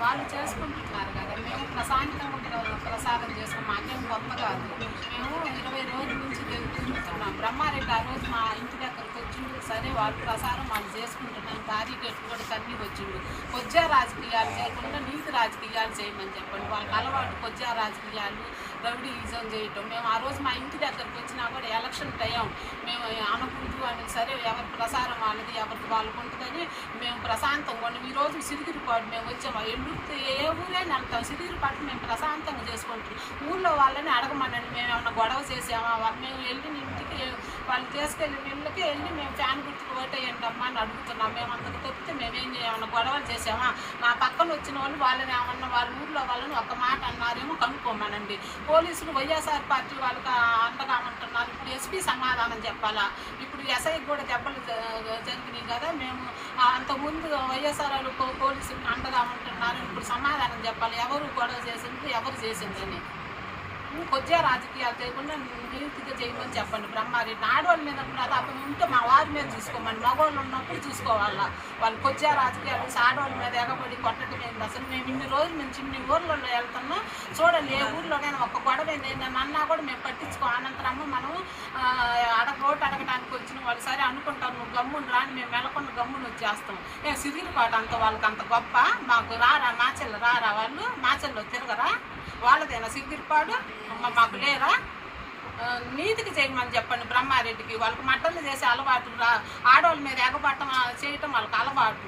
వాళ్ళు చేసుకుంటున్నారు కదా. మేము ప్రశాంతంగా ప్రసాదం చేస్తాం. మాకేం కొత్త కాదు. మేము ఇరవై రోజుల నుంచి తిరుగు- తిరుగుతున్నాం బ్రహ్మారెడ్డి ఆ రోజు మా ఇంటి దగ్గరకు వచ్చిండు. సరే వాళ్ళు ప్రసారం వాళ్ళు చేసుకుంటున్నాం భారీ కూడా తన్ని వచ్చిండు. కొజ్జా రాజకీయాలు చేయకుండా నీతి రాజకీయాలు చేయమని చెప్పండి. వాళ్ళకి అలవాటు కొజ్జా రాజకీయాలు రౌడీయిజం చేయటం. మేము ఆ రోజు మా ఇంటి దగ్గరకు వచ్చినా కూడా ఎలక్షన్ టైం. మేము అనకూడదు అని సరే ఎవరి ప్రసారం అన్నది ఎవరికి వాళ్ళకు ఉంటుందని మేము ప్రశాంతంగా ఉన్నాం. ఈరోజు సిరిగిరిపాటు మేము వచ్చాము ఎల్లుడితే ఏ ఊరైనా వెళ్తాం సిరిగిరిపాటు మేము ప్రశాంతంగా చేసుకుంటాం. ఊళ్ళో వాళ్ళని అడగమనండి. మేము ఏమన్నా గొడవ చేసామా? మేము వెళ్ళిన ఇంటికి వాళ్ళు తీసుకెళ్ళిన ఇళ్ళకి వెళ్ళి మేము ఫ్యాన్ గుర్తుకు ఓటేయండి అమ్మా అని అడుగుతున్నాం. మేము అంతకు తప్పితే గొడవలు చేసామా నా పక్కన వచ్చిన వాళ్ళు వాళ్ళని ఏమన్నా వాళ్ళ ఊళ్ళో వాళ్ళని ఒక మాట అన్నారేమో కనుక్కోమనండి. పోలీసులు వైఎస్ఆర్ పార్టీ వాళ్ళకి అండగామంటున్నారు ఇప్పుడు ఎస్పీ సమాధానం చెప్పాలా? ఇప్పుడు ఎస్ఐ కూడా దెబ్బలు జరిగినాయి కదా మేము అంతకుముందు వైఎస్ఆర్ వాళ్ళు పోలీసులు అండగామంటున్నారు అండగా ఉంటున్నారు. ఇప్పుడు సమాధానం చెప్పాలి. ఎవరు గొడవ చేసింది? ఎవరు చేసిందని. కొద్దిగా రాజకీయాలు చేయకుండా నీతిగా చేయమని చెప్పండి. బ్రహ్మారెడ్డి ఆడవాళ్ళ మీద ప్రతాపం ఉంటే మా వారి మీద చూసుకోమని మగవాళ్ళు ఉన్నప్పుడు చూసుకోవాలా? వాళ్ళు కొద్దిగా రాజకీయాలు ఆడవాళ్ళ మీద ఎగబడి కొట్టడం ఏంటి అసలు? మేము ఇన్ని రోజులు నుంచి ఇన్ని ఊర్లలో వెళ్తున్నాం చూడండి ఏ ఊర్లోనైనా ఒక గొడవ ఏంటని అన్నా కూడా మేము పట్టించుకో అనంతరము మనం అడగ రోడ్డు అడగడానికి వచ్చిన వాళ్ళు సరే అనుకుంటారు నువ్వు గమ్మును రాని మేము వెళ్ళకుండా గమ్మును వచ్చేస్తాం. ఏ సిరిగిరిపాటు అంత వాళ్ళకి అంత గొప్ప? మాకు రారా మాచెల్ల రారా వాళ్ళు? మాచెల్లో ఆయన సిగ్గిరిపాడు అమ్మ మాకు లేరా? నీతికి చేయమని చెప్పండి బ్రహ్మారెడ్డికి. వాళ్ళకి మట్టలు చేసే అలవాటు రా. ఆడవాళ్ళ మీద ఎగబట్టం చేయటం వాళ్ళకి అలవాటు.